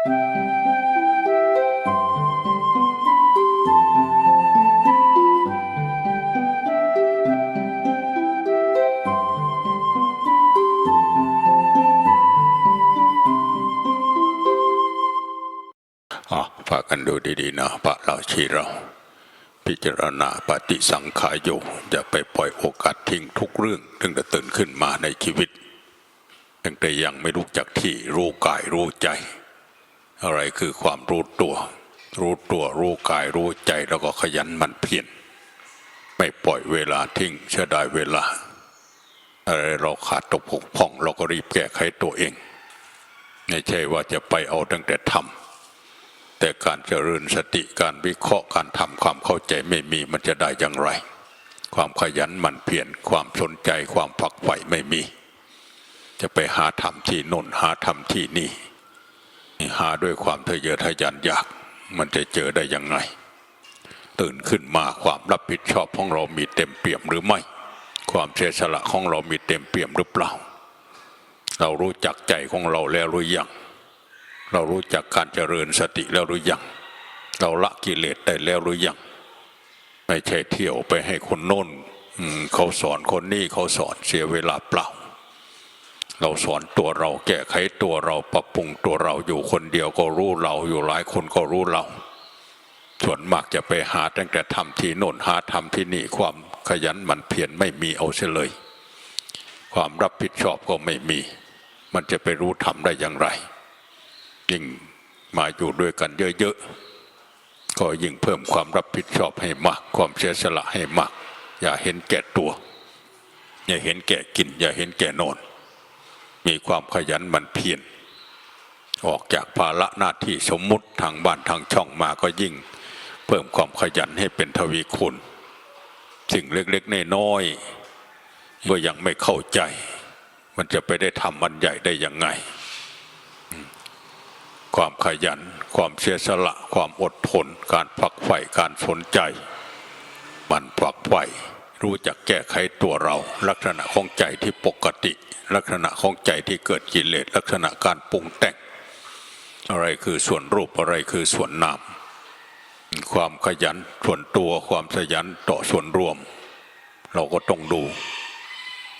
อ๋อฝากกันดูดีๆนะพระเราชีเรา พิจารณาปฏิสังขายโยอย่าไปปล่อยโอกาสทิ้งทุกเรื่องถึงจะตื่นขึ้นมาในชีวิตตั้งแต่ยังไม่รู้จักที่รู้กายรู้ใจ อะไรคือความรู้ตัว รู้ตัวรู้กายรู้ใจแล้วก็ขยันมันเพียรไม่ปล่อยเวลาทิ้งเสียดายเวลา อะไรเราขาดตกผกพ่อง เราก็รีบแก้ไขตัวเอง ไม่ใช่ว่าจะไปเอาตั้งแต่ทำแต่การเจริญสติการวิเคราะห์การทำความเข้าใจไม่มีมันจะได้อย่างไร ความขยันมันเพียรความสนใจความฝักใฝ่ไม่มี จะไปหาธรรมที่น่นหาธรรมที่นี่ หาด้วยความทะเยอทะยานอยาก มันจะเจอได้ยังไง ตื่นขึ้นมาความรับผิดชอบของเรามีเต็มเปี่ยมหรือไม่ ความเสียสละของเรามีเต็มเปี่ยมหรือเปล่า เรารู้จักใจของเราแล้วหรือยัง เรารู้จักการเจริญสติแล้วหรือยัง เราละกิเลสได้แล้วหรือยัง ไม่ใช่เที่ยวไปให้คนโน้นเขาสอนคนนี้เขาสอนเสียเวลาเปล่า เราสอนตัวเราแก้ไขตัวเราปรับปรุงตัวเราอยู่คนเดียวก็รู้เราอยู่หลายคนก็รู้เรา ส่วนมากจะไปหาตั้งแต่ทำที่โน่นหาทำที่นี่ความขยันหมั่นเพียรไม่มีเอาเสียเลย ความรับผิดชอบก็ไม่มี มันจะไปรู้ทำได้อย่างไร ยิ่งมาอยู่ด้วยกันเยอะๆก็ยิ่งเพิ่มความรับผิดชอบให้มาก ความเสียสละให้มาก อย่าเห็นแก่ตัว อย่าเห็นแก่กิน อย่าเห็นแก่นอน มีความขยันมันเพียรออกจากภาระหน้าที่สมมุติทางบ้านทางช่องมาก็ยิ่ง เพิ่มความขยันให้เป็นทวีคูณสิ่งเล็กๆน้อยๆก็ยังไม่เข้าใจ มันจะไปได้ทำมันใหญ่ได้ยังไง ความขยัน ความเสียสละ ความอดทน การฝักใฝ่การสนใจ มันฝักใฝ่ รู้จักแก้ไขตัวเรา ลักษณะของใจที่ปกติ ลักษณะของใจที่เกิดกิเลสลักษณะการปรุงแต่ง อะไรคือส่วนรูปอะไรคือส่วนนามความขยันส่วนตัวความขยันต่อส่วนรวม เราก็ต้องดู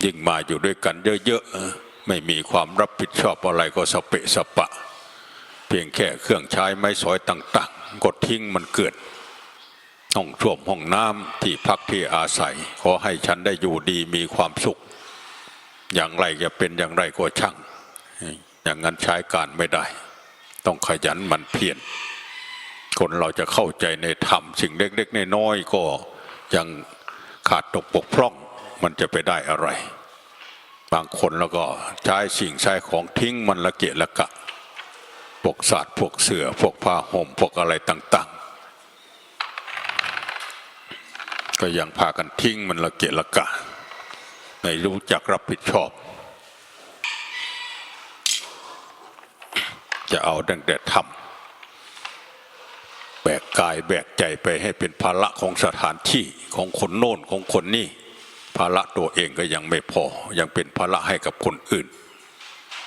ยิ่งมาอยู่ด้วยกันเยอะๆไม่มีความรับผิดชอบอะไรก็สเปะสปะ เพียงแค่เครื่องใช้ไม้สอยต่าง ๆ กดทิ้งมันเกิด ห้องช่วมห้องน้ำที่พักที่อาศัย ขอให้ฉันได้อยู่ดีมีความสุข อย่างไรจะเป็นอย่างไรก็ช่าง อย่างนั้นใช้การไม่ได้ ต้องขยันมันเพียรคนเราจะเข้าใจในธรรมสิ่งเล็กๆน้อยๆก็ยังขาดตกบกพร่องมันจะไปได้อะไร บางคนแล้วก็ใช้สิ่งใช้ของทิ้งมันละเกะละกะพวกสัตว์พวกเสือพวกผ้าห่มพวกอะไรต่าง ๆ ก็ยังพากันทิ้งมันละเกะละกะไม่รู้จักรับผิดชอบ จะเอาตั้งแต่ทำแบกกายแบกใจไปให้เป็นภาระของสถานที่ของคนโน่นของคนนี่ภาระตัวเองก็ยังไม่พอ ยังเป็นภาระให้กับคนอื่น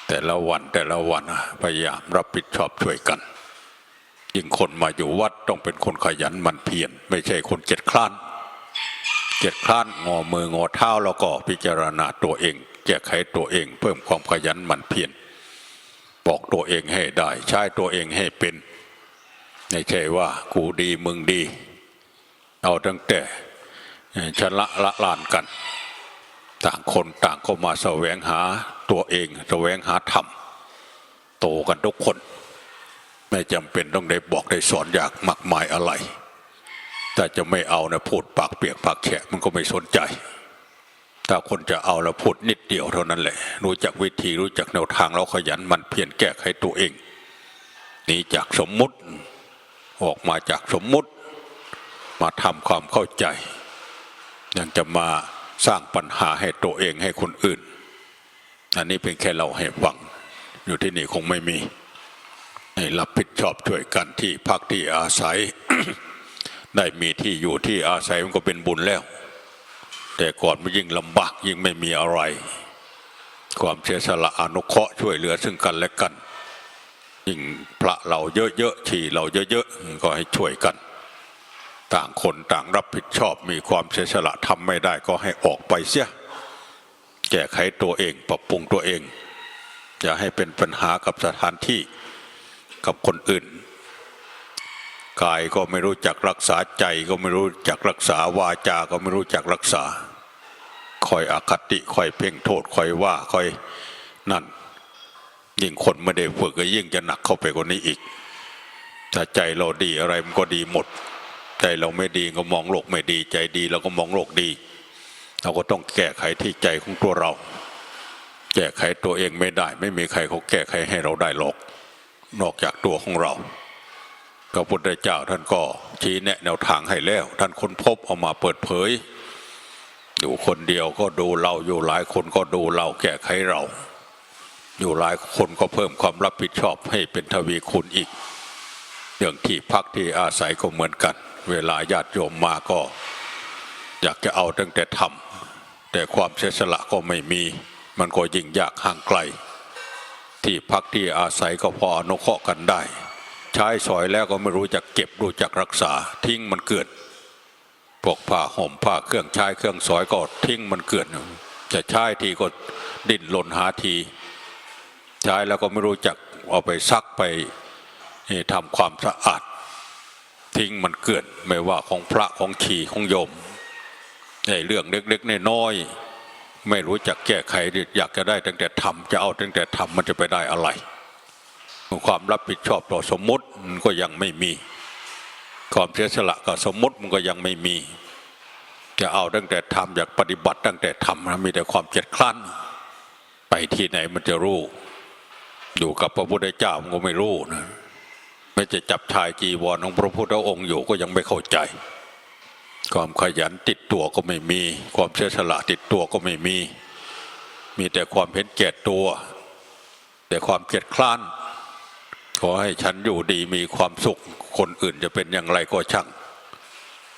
แต่ละวันแต่ละวันอะพยายามรับผิดชอบช่วยกันยิ่งคนมาอยู่วัดต้องเป็นคนขยันมันเพียรไม่ใช่คนเจ็ดคลาน เจ็ดคลานงอมืองอเท้าแล้วก็พิจารณาตัวเองแก้ไขตัวเอง เพิ่มความขยันหมั่นเพียรบอกตัวเองให้ได้ ใช้ตัวเองให้เป็นไม่ใช่ว่ากูดีมึงดี เอาตั้งแต่ชะละละลานกัน ต่างคนต่างก็มาแสวงหาตัวเองแสวงหาธรรมโตกันทุกคน ไม่จำเป็นต้องได้บอกได้สอนอยากมากมายอะไร แต่จะไม่เอานะพูดปากเปียกปากแฉะมันก็ไม่สนใจ ถ้าคนจะเอาแล้วพูดนิดเดียวเท่านั้นแหละ รู้จักวิธีรู้จักแนวทางแล้วขยันมันเพียรแก้ไขตัวเองหนีจากสมมุติออกมาจากสมมุติ มาทำความเข้าใจ ยังจะมาสร้างปัญหาให้ตัวเองให้คนอื่น อันนี้เป็นแค่เราให้ฟัง อยู่ที่นี่คงไม่มีให้รับผิดชอบช่วยกันที่พักที่อาศัย ได้มีที่อยู่ที่อาศัยมันก็เป็นบุญแล้ว แต่ก่อนมันยิ่งลำบากยิ่งไม่มีอะไร ความเสียสละอนุเคราะห์ช่วยเหลือซึ่งกันและกัน ยิ่งพระเราเยอะๆชีเราเยอะๆก็ให้ช่วยกัน ต่างคนต่างรับผิดชอบมีความเสียสละทำไม่ได้ก็ให้ออกไปเสียแก้ไขตัวเองปรับปรุงตัวเอง อย่าให้เป็นปัญหากับสถานที่กับคนอื่น กายก็ไม่รู้จักรักษาใจก็ไม่รู้จักรักษาวาจาก็ไม่รู้จักรักษาคอยอคติคอยเพ่งโทษคอยว่าคอยนั่น ยิ่งคนไม่ได้ฝึกก็ยิ่งจะหนักเข้าไปกว่านี้อีก ถ้าใจเราดีอะไรมันก็ดีหมด ใจเราไม่ดีก็มองโลกไม่ดีใจดีเราก็มองโลกดี เราก็ต้องแก้ไขที่ใจของตัวเรา แก้ไขตัวเองไม่ได้ ไม่มีใครเขาแก้ไขให้เราได้หรอก นอกจากตัวของเรา พระพุทธเจ้าท่านก็ชี้แนะแนวทางให้แล้ว ท่านค้นพบเอามาเปิดเผย อยู่คนเดียวก็ดูเราอยู่หลายคนก็ดูเราแก้ไขเรา อยู่หลายคนก็เพิ่มความรับผิดชอบให้เป็นทวีคูณอีก เรื่องที่พักที่อาศัยก็เหมือนกัน เวลาญาติโยมมาก็ อยากจะเอาตั้งแต่ทำแต่ความเสียสละก็ไม่มี มันก็ยิ่งยากห่างไกล ที่พักที่อาศัยก็พออนุเคราะห์กันได้ ใช้สอยแล้วก็ไม่รู้จักเก็บรู้จักรักษา ทิ้งมันเกิดพวกผ้าห่มผ้าเครื่องใช้เครื่องสอยก็ทิ้งมันเกิดจะใช้ทีก็ดิ้นรนหาที ใช้แล้วก็ไม่รู้จักเอาไปซักไปทำความสะอาด ทิ้งมันเกิดไม่ว่าของพระของชีของโยมในเรื่องเล็กๆน้อยๆไม่รู้จักแก้ไขอยากจะได้ตั้งแต่ทำจะเอาตั้งแต่ทำมันจะไปได้อะไร ความรับผิดชอบต่อสมมติมันก็ยังไม่มี ความเสียสละกับสมมติมันก็ยังไม่มี จะเอาตั้งแต่ทำอยากปฏิบัติตั้งแต่ทำนะมีแต่ความเจ็ดคลั่นไปที่ไหนมันจะรู้อยู่กับพระพุทธเจ้ามันก็ไม่รู้นะไม่จะจับชายจีวรของพระพุทธองค์อยู่ก็ยังไม่เข้าใจ ความขยันติดตัวก็ไม่มี ความเสียสละติดตัวก็ไม่มี มีแต่ความเห็นแก่ตัว แต่ความเกียดคร้าน อให้ฉันอยู่ดีมีความสุข คนอื่นจะเป็นอย่างไรก็ช่าง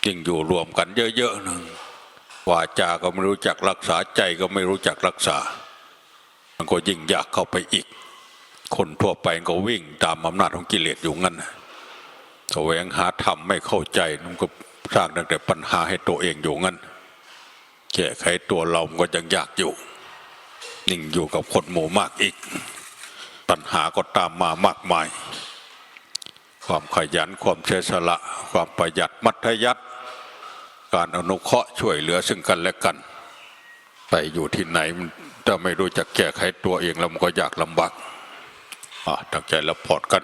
ยิ่งอยู่รวมกันเยอะๆหนึ่งวาจาก็ไม่รู้จักรักษาใจก็ไม่รู้จักรักษา มันก็ยิ่งยากเข้าไปอีก คนทั่วไปก็วิ่งตามอำนาจของกิเลสอยู่งั้นแสวงหาธรรมไม่เข้าใจมันก็สร้างตั้งแต่ปัญหาให้ตัวเองอยู่งั้นแก้ไขตัวเราก็ยังยากอยู่ นิ่งอยู่กับคนหมู่มากอีก ปัญหาก็ตามมามากมาย ความขยันความเฉสละ ความประหยัดมัธยัติการอนุเคราะห์ช่วยเหลือซึ่งกันและกันไปอยู่ที่ไหนถ้าไม่รู้จักแก้ไขตัวเองแล้วมันก็ยากลำบากอะตั้งใจรับพอดกัน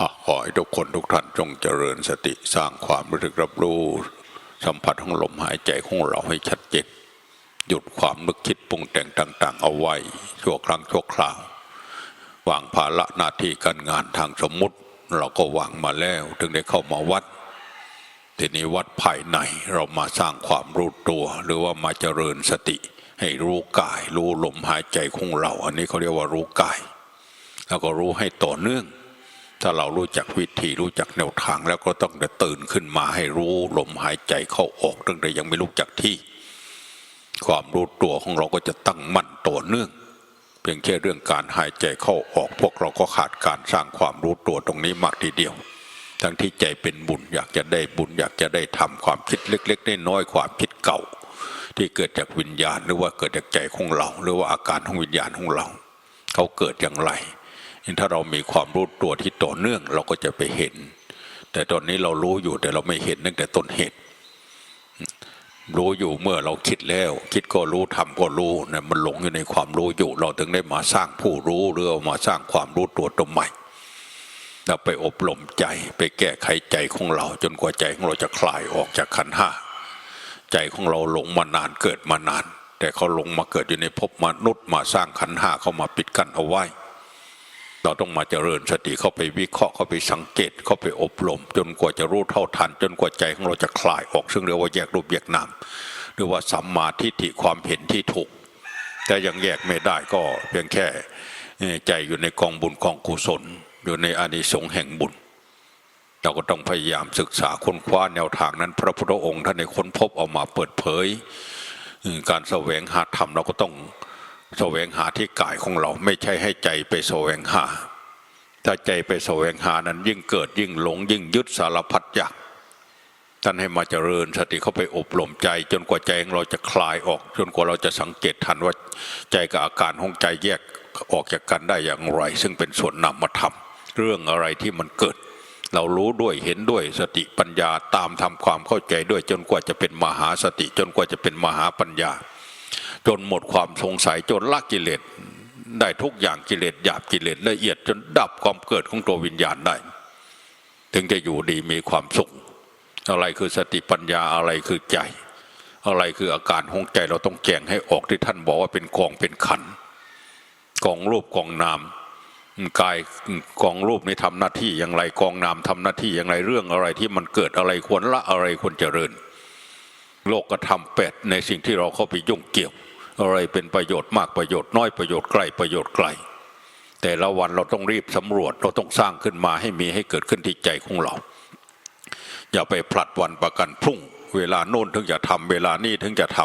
อะขอให้ทุกคนทุกท่านจงเจริญสติสร้างความรู้สึกรับรู้ สัมผัสของลมหายใจของเราให้ชัดเจนหยุดความนึกคิดปรุงแต่งต่าง ๆ เอาไว้ชั่วครั้งชั่วคราว วางภาระหน้าที่การงานทางสมมุติ เราก็วางมาแล้วถึงได้เข้ามาวัด ทีนี้วัดภายในเรามาสร้างความรู้ตัว หรือว่ามาเจริญสติ ให้รู้กาย รู้ลมหายใจของเรา อันนี้เขาเรียกว่ารู้กาย แล้วก็รู้ให้ต่อเนื่อง ถ้าเรารู้จักวิธีรู้จักแนวทางแล้วก็ต้องได้ตื่นขึ้นมาให้รู้ลมหายใจเข้าออกตั้งแต่ยังไม่รู้จักที่ ความรู้ตัวของเราก็จะตั้งมั่นต่อเนื่อง เพียงแค่เรื่องการหายใจเข้าออกพวกเราก็ขาดการสร้างความรู้ตัวตรงนี้มากทีเดียว ทั้งที่ใจเป็นบุญอยากจะได้บุญอยากจะได้ทำความคิดเล็กๆน้อยๆความคิดเก่า ที่เกิดจากวิญญาณหรือว่าเกิดจากใจของเรา หรือว่าอาการของวิญญาณของเรา เขาเกิดอย่างไรถ้าเรามีความรู้ตัวที่ต่อเนื่องเราก็จะไปเห็น แต่ตอนนี้เรารู้อยู่แต่เราไม่เห็นตั้งแต่ต้นเหตุ รู้อยู่เมื่อเราคิดแล้ว คิดก็รู้ทำก็รู้เนี่ยมันหลงอยู่ในความรู้อยู่ เราถึงได้มาสร้างผู้รู้หรือมาสร้างความรู้ตัวตรงใหม่เราไปอบรมใจไปแก้ไขใจของเรา จนกว่าใจของเราจะคลายออกจากขันห้าใจของเราหลงมานานเกิดมานาน แต่เขาหลงมาเกิดอยู่ในภพมนุษย์มาสร้างขันห้าเข้ามาปิดกั้นเอาไว้ เราต้องมาเจริญสติเข้าไปวิเคราะห์เข้าไปสังเกตเข้าไปอบรม จนกว่าจะรู้เท่าทัน จนกว่าใจของเราจะคลายออกซึ่งเรียกว่าแยกรูปแยกนามหรือว่าสัมมาทิฏฐิความเห็นที่ถูก แต่ยังแยกไม่ได้ก็เพียงแค่ใจอยู่ในกองบุญกองกุศล อยู่ในอานิสงส์แห่งบุญ เราก็ต้องพยายามศึกษาค้นคว้าแนวทางนั้น พระพุทธองค์ท่านในค้นพบออกมาเปิดเผย การแสวงหาธรรมเราก็ต้อง แสวงหาที่กายของเราไม่ใช่ให้ใจไปแสวงหา ถ้าใจไปแสวงหานั้นยิ่งเกิดยิ่งหลง ยิ่งยึดสารพัดอยากท่านให้มาเจริญสติเข้าไปอบรมใจ จนกว่าใจของเราจะคลายออก จนกว่าเราจะสังเกตทันว่าใจกับอาการของใจแยกออกจากกันได้อย่างไร ซึ่งเป็นส่วนนามธรรม เรื่องอะไรที่มันเกิด เรารู้ด้วยเห็นด้วยสติปัญญาตามทำความเข้าใจด้วยจนกว่าจะเป็นมหาสติ จนกว่าจะเป็นมหาปัญญา จนหมดความสงสัยจนละกิเลสได้ทุกอย่างกิเลสหยาบกิเลสละเอียดจนดับความเกิดของตัววิญญาณได้ ถึงจะอยู่ดีมีความสุข อะไรคือสติปัญญาอะไรคือใจ อะไรคืออาการของใจเราต้องแจงให้ออกที่ท่านบอกว่าเป็นกองเป็นขันกองรูปกองนามกายกองรูปนี่ทำหน้าที่อย่างไรกองนามทำหน้าที่อย่างไรเรื่องอะไรที่มันเกิดอะไรควรละอะไรควรเจริญ โลกกระทำแปดในสิ่งที่เราเข้าไปยุ่งเกี่ยว อะไรเป็นประโยชน์มากประโยชน์น้อยประโยชน์ใกลประโยชน์ไกล แต่ละวันเราต้องรีบสำรวจเราต้องสร้างขึ้นมาให้มีให้เกิดขึ้นที่ใจของเรา อย่าไปผลัดวันประกันพรุ่ง เวลาโน่นถึงจะทำเวลานี้ถึงจะท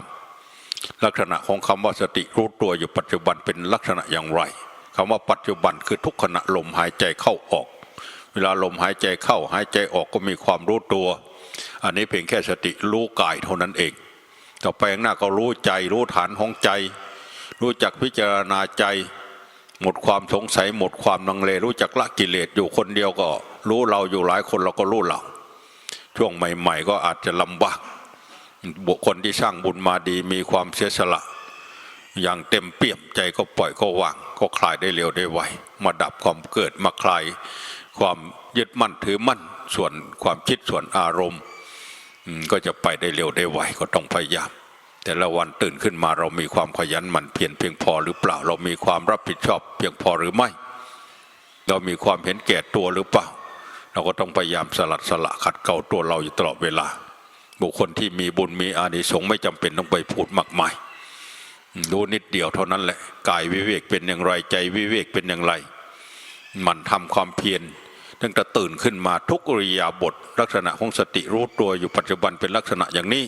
ำลักษณะของคำว่าสติรู้ตัวอยู่ปัจจุบันเป็นลักษณะอย่างไรคำว่าปัจจุบันคือทุกขณะลมหายใจเข้าออก เวลาลมหายใจเข้าหายใจออกก็มีความรู้ตัว อันนี้เพียงแค่สติรู้กายเท่านั้นเอง ต่อไปข้างหน้าก็รู้ใจรู้ฐานของใจ รู้จักพิจารณาใจ หมดความสงสัยหมดความลังเล รู้จักละกิเลสอยู่คนเดียวก็ รู้เราอยู่หลายคนเราก็รู้เราช่วงใหม่ ๆ ก็อาจจะลำบากบุคคลที่สร้างบุญมาดีมีความเสียสละ อย่างเต็มเปี่ยมใจก็ปล่อยก็วาง ก็คลายได้เร็วได้ไวมาดับความเกิดมาคลาย ความยึดมั่นถือมั่นส่วนความคิดส่วนอารมณ์ ก็จะไปได้เร็วได้ไวก็ต้องพยายามแต่ละวันตื่นขึ้นมาเรามีความขยันหมั่นเพียรเพียงพอหรือเปล่า เรามีความรับผิดชอบเพียงพอหรือไม่ เรามีความเห็นแก่ตัวหรือเปล่า เราก็ต้องพยายามสลัดสละขัดเกลาตัวเราอยู่ตลอดเวลา บุคคลที่มีบุญมีอานิสงส์ไม่จำเป็นต้องไปพูดมากมายรู้นิดเดียวเท่านั้นแหละกายวิเวกเป็นอย่างไรใจวิเวกเป็นอย่างไร มันทำความเพียร ตั้งแต่ตื่นขึ้นมาทุกอริยาบท ลักษณะของสติรู้ตัวอยู่ปัจจุบันเป็นลักษณะอย่างนี้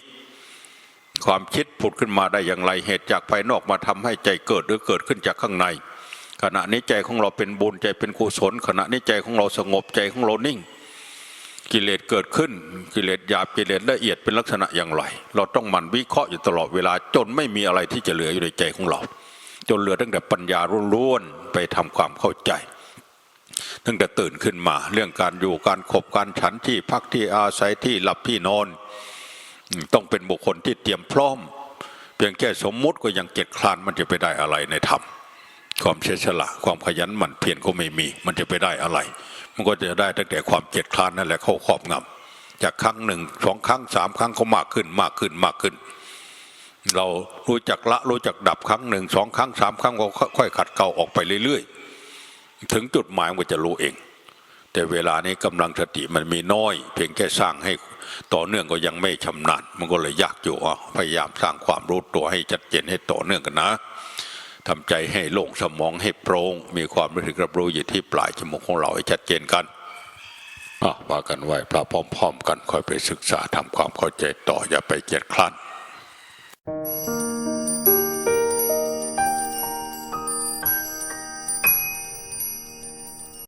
ความคิดผุดขึ้นมาได้อย่างไรเหตุจากภายนอกมาทำให้ใจเกิดหรือเกิดขึ้นจากข้างใน ขณะนี้ใจของเราเป็นบุญใจเป็นกุศล ขณะนี้ใจของเราสงบใจของเรานิ่ง กิเลสเกิดขึ้น กิเลสหยาบกิเลสละเอียดเป็นลักษณะอย่างไร เราต้องหมั่นวิเคราะห์อยู่ตลอดเวลาจนไม่มีอะไรที่จะเหลืออยู่ในใจของเรา จนเหลือตั้งแต่ปัญญาล้วนๆไปทำความเข้าใจ ตั้งแต่ตื่นขึ้นมา เรื่องการอยู่การขบการฉันที่พักที่อาศัยที่หลับที่นอน ต้องเป็นบุคคลที่เตรียมพร้อม เพียงแค่สมมุติก็ยังเกียจคลานมันจะไปได้อะไรในธรรมความเสียสละความขยันหมั่นเพียรก็ไม่มี มันจะไปได้อะไร มันก็จะได้ตั้งแต่ความเกียจคลานนั่นแหละเข้าครอบงำจากครั้งหนึ่งสองครั้งสามครั้งก็มากขึ้นมากขึ้นมากขึ้น เรารู้จักละรู้จักดับครั้งหนึ่งสองครั้งสามครั้งก็ค่อยๆขัดเกลาออกไปเรื่อยๆ ถึงจุดหมายมันจะรู้เอง แต่เวลานี้กำลังสติมันมีน้อย เพียงแค่สร้างให้ต่อเนื่องก็ยังไม่ชำนาญมันก็เลยยากอยู่อะพยายามสร้างความรู้ตัวให้ชัดเจนให้ต่อเนื่องกันนะทำใจให้โล่งสมองให้โปร่งมีความรู้สึกรับรู้อยู่ที่ปลายจมูกของเราให้ชัดเจนกันว่ากันไว้พระพร้อม ๆ กันค่อยไปศึกษาทำความเข้าใจต่ออย่าไปเกียจคร้าน